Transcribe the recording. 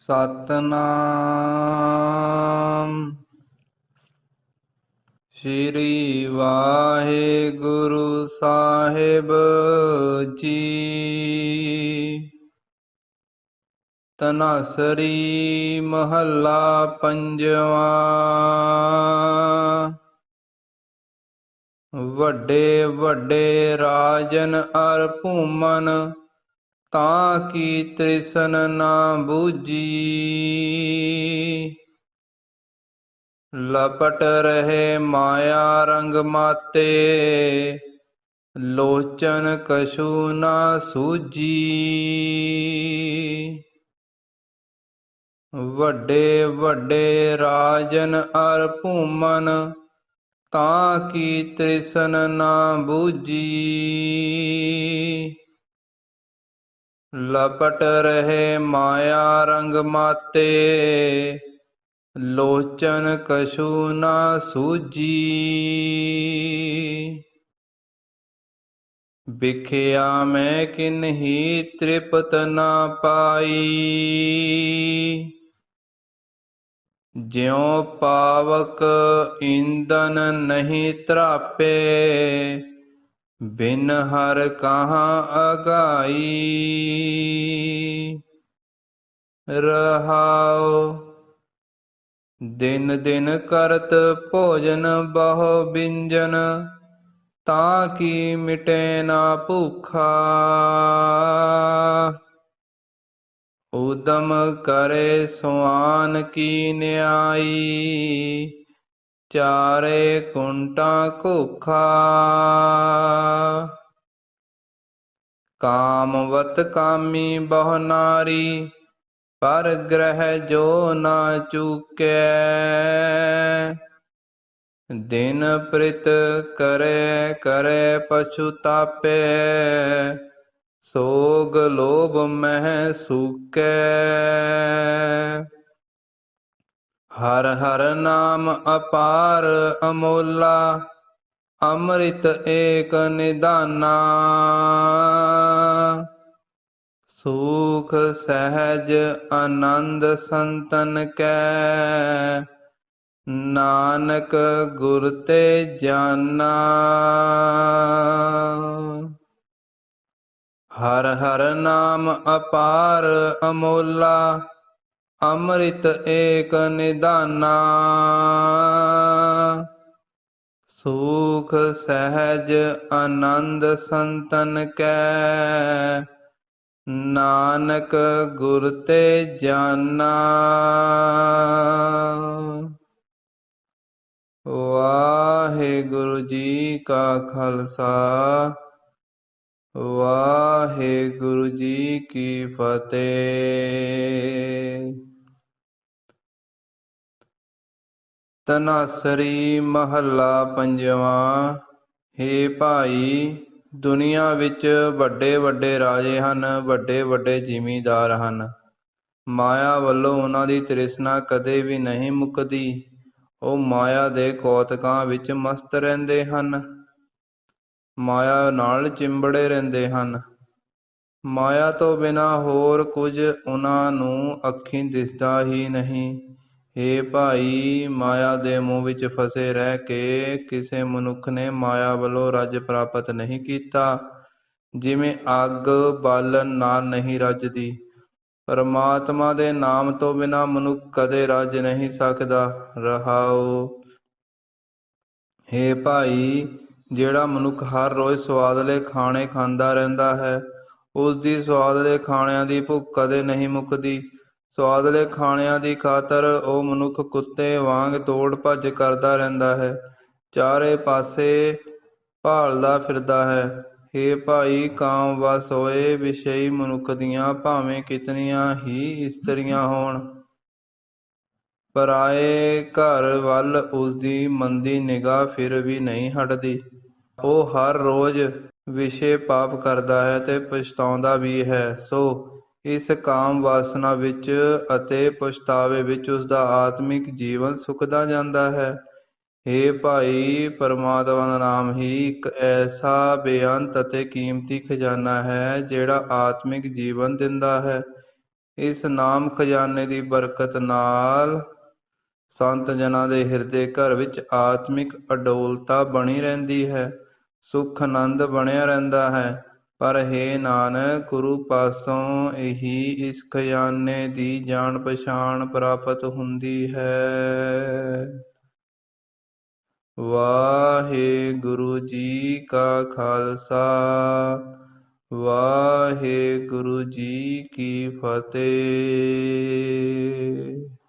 ਸਤਨਾਮ। ਸ੍ਰੀ ਵਾਹਿਗੁਰੂ ਸਾਹਿਬ ਜੀ। ਤਨਾਸਰੀ ਮਹੱਲਾ ਪੰਜਵਾ। ਵੱਡੇ ਵੱਡੇ ਰਾਜਨ ਅਰ ਭੂਮਨ ਤਾਂ ਕੀ ਤ੍ਰਿਸ਼ਨ ਨਾ ਬੂਝੀ। ਲਪਟ ਰਹੇ ਮਾਇਆ ਰੰਗ ਮਾਤੇ, ਲੋਚਨ ਕਛੂ ਨਾ ਸੂਜੀ ਵੱਡੇ ਵੱਡੇ ਰਾਜਨ ਅਰ ਭੂਮਨ, ਤਾਂ ਕੀ ਤ੍ਰਿਸ਼ਨ ਨਾ ਬੂਝੀ। ਲਪਟ ਰਹੇ ਮਾਇਆ ਰੰਗ ਮਾਤੇ, ਲੋਚਨ ਕਛੂ ਨਾ ਸੂਜੀ ਵਿਖਿਆ ਮੈਂ ਕਿਨਹੀ ਤ੍ਰਿਪਤ ਨਾ ਪਾਈ। ਜਿਉ ਪਾਵਕ ਇੰਦਨ ਨਹੀਂ ਤਰਾਪੇ ਬਿਨ ਹਰ ਕਹਾਂ ਅਗਾਈ। ਰਹਾਉ, ਦਿਨ ਦਿਨ ਕਰਤ ਭੋਜਨ ਬਹੁ ਬਿੰਜਨ, ਤਾਂ ਕੀ ਮਿਟੇ ਨਾ ਭੂਖਾ। ਉਦਮ ਕਰੇ ਸੁਆਨ ਕੀ ਨਿਆਈ। ਚਾਰੇ ਕੁੰਟਾ ਕੋਖਾ ਕਾਮਵਤ ਕਾਮੀ ਬਹੁ ਨਾਰੀ, ਪਰ ਗ੍ਰਹਿ ਜੋ ਨਾ ਚੂਕੈ। ਦਿਨ ਪ੍ਰਿਤ ਕਰੇ ਕਰੇ ਪਛੁਤਾਪੈ ਸੋਗ ਲੋਭ ਮਹਿ ਸੁਕੈ। ਹਰ ਹਰ ਨਾਮ ਅਪਾਰ ਅਮੋਲਾ, ਅੰਮ੍ਰਿਤ ਏਕ ਨਿਦਾਨਾ। ਸੂਖ ਸਹਿਜ ਆਨੰਦ ਸੰਤਨ ਕੈ, ਨਾਨਕ ਗੁਰ ਤੇ ਜਾਨਾ। ਹਰ ਹਰ ਨਾਮ ਅਪਾਰ ਅਮੋਲਾ ਅੰਮ੍ਰਿਤ ਏਕ ਨਿਦਾਨਾ। ਸੂਖ ਸਹਿਜ ਆਨੰਦ ਸੰਤਨ ਕੈ। ਨਾਨਕ ਗੁਰ ਤੇ ਜਾਨਾ। ਵਾਹਿਗੁਰੂ ਜੀ ਕਾ ਖਾਲਸਾ। ਵਾਹਿਗੁਰੂ ਜੀ ਕੀ ਫਤਿਹ। ਤਨਾਸਰੀ ਮਹੱਲਾ ਪੰਜਵਾਂ। ਹੇ ਭਾਈ, ਦੁਨੀਆ ਵਿੱਚ ਵੱਡੇ ਵੱਡੇ ਰਾਜੇ ਹਨ, ਵੱਡੇ ਵੱਡੇ ਜ਼ਿਮੀਂਦਾਰ ਹਨ। ਮਾਇਆ ਵੱਲੋਂ ਉਹਨਾਂ ਦੀ ਤ੍ਰਿਸ਼ਨਾ ਕਦੇ ਵੀ ਨਹੀਂ ਮੁੱਕਦੀ। ਉਹ ਮਾਇਆ ਦੇ ਕੌਤਕਾਂ ਵਿੱਚ ਮਸਤ ਰਹਿੰਦੇ ਹਨ। ਮਾਇਆ ਨਾਲ ਚਿੰਬੜੇ ਰਹਿੰਦੇ ਹਨ। ਮਾਇਆ ਤੋਂ ਬਿਨਾ ਹੋਰ ਕੁਝ ਉਹਨਾਂ ਨੂੰ ਅੱਖੀਂ ਦਿਸਦਾ ਹੀ ਨਹੀਂ। ਹੇ ਭਾਈ, ਮਾਇਆ ਦੇ ਮੋਹ ਵਿੱਚ ਫਸੇ ਰਹਿ ਕੇ ਕਿਸੇ ਮਨੁੱਖ ਨੇ ਮਾਇਆ ਵੱਲੋਂ ਰੱਜ ਪ੍ਰਾਪਤ ਨਹੀਂ ਕੀਤਾ। ਜਿਵੇਂ ਅੱਗ ਬਾਲਣ ਨਾਲ ਨਹੀਂ ਰੱਜਦੀ। ਪਰਮਾਤਮਾ ਦੇ ਨਾਮ ਤੋਂ ਬਿਨਾ ਮਨੁੱਖ ਕਦੇ ਰੱਜ ਨਹੀਂ ਸਕਦਾ। ਰਹਾਉ ਹੇ ਭਾਈ, ਜਿਹੜਾ ਮਨੁੱਖ ਹਰ ਰੋਜ਼ ਸਵਾਦਲੇ ਖਾਣੇ ਖਾਂਦਾ ਰਹਿੰਦਾ ਹੈ ਉਸ ਦੀ ਸਵਾਦਲੇ ਖਾਣਿਆਂ ਦੀ ਭੁੱਖ ਕਦੇ ਨਹੀਂ ਮੁੱਕਦੀ। ਸੁਆਦਲੇ ਖਾਣਿਆਂ ਦੀ ਖਾਤਰ ਉਹ ਮਨੁੱਖ ਕੁੱਤੇ ਵਾਂਗ ਤੋੜ ਭੱਜ ਕਰਦਾ ਰਹਿੰਦਾ ਹੈ। ਚਾਰੇ ਪਾਸੇ ਭਾਲਦਾ ਫਿਰਦਾ ਹੈ। ਹੇ ਭਾਈ, ਕਾਮ ਵਸ ਹੋਏ ਵਿਸ਼ਈ ਮਨੁੱਖ ਦੀਆਂ ਭਾਵੇਂ ਕਿਤਨੀਆਂ ਹੀ ਇਸਤਰੀਆਂ ਹੋਣ। ਪਰਾਏ ਘਰ ਵੱਲ ਉਸਦੀ ਮੰਦੀ ਨਿਗਾਹ ਫਿਰ ਵੀ ਨਹੀਂ ਹਟਦੀ। ਉਹ ਹਰ ਰੋਜ਼ ਵਿਸ਼ੇ ਪਾਪ ਕਰਦਾ ਹੈ ਤੇ ਪਛਤਾਉਂਦਾ ਵੀ ਹੈ। ਸੋ ਇਸ ਕਾਮ ਵਾਸਨਾ ਵਿੱਚ ਅਤੇ ਪਛਤਾਵੇ ਵਿੱਚ ਉਸਦਾ ਆਤਮਿਕ ਜੀਵਨ ਸੁੱਕਦਾ ਜਾਂਦਾ ਹੈ। ਹੇ ਭਾਈ, ਪਰਮਾਤਮਾ ਦਾ ਨਾਮ ਹੀ ਇੱਕ ਐਸਾ ਬੇਅੰਤ ਅਤੇ ਕੀਮਤੀ ਖਜ਼ਾਨਾ ਹੈ, ਜਿਹੜਾ ਆਤਮਿਕ ਜੀਵਨ ਦਿੰਦਾ ਹੈ। ਇਸ ਨਾਮ ਖਜ਼ਾਨੇ ਦੀ ਬਰਕਤ ਨਾਲ ਸੰਤ ਜਨਾਂ ਦੇ ਹਿਰਦੇ ਘਰ ਵਿੱਚ ਆਤਮਿਕ ਅਡੋਲਤਾ ਬਣੀ ਰਹਿੰਦੀ ਹੈ। ਸੁਖ ਆਨੰਦ ਬਣਿਆ ਰਹਿੰਦਾ ਹੈ। ਪਰ ਹੈ ਨਾਨਕ, ਗੁਰੂ ਪਾਸੋਂ ਇਹੀ ਇਸ ਖਜ਼ਾਨੇ ਦੀ ਜਾਣ ਪਛਾਣ ਪ੍ਰਾਪਤ ਹੁੰਦੀ ਹੈ। ਵਾਹਿਗੁਰੂ ਜੀ ਕਾ ਖਾਲਸਾ, ਵਾਹਿਗੁਰੂ ਜੀ ਕੀ ਫਤਿਹ।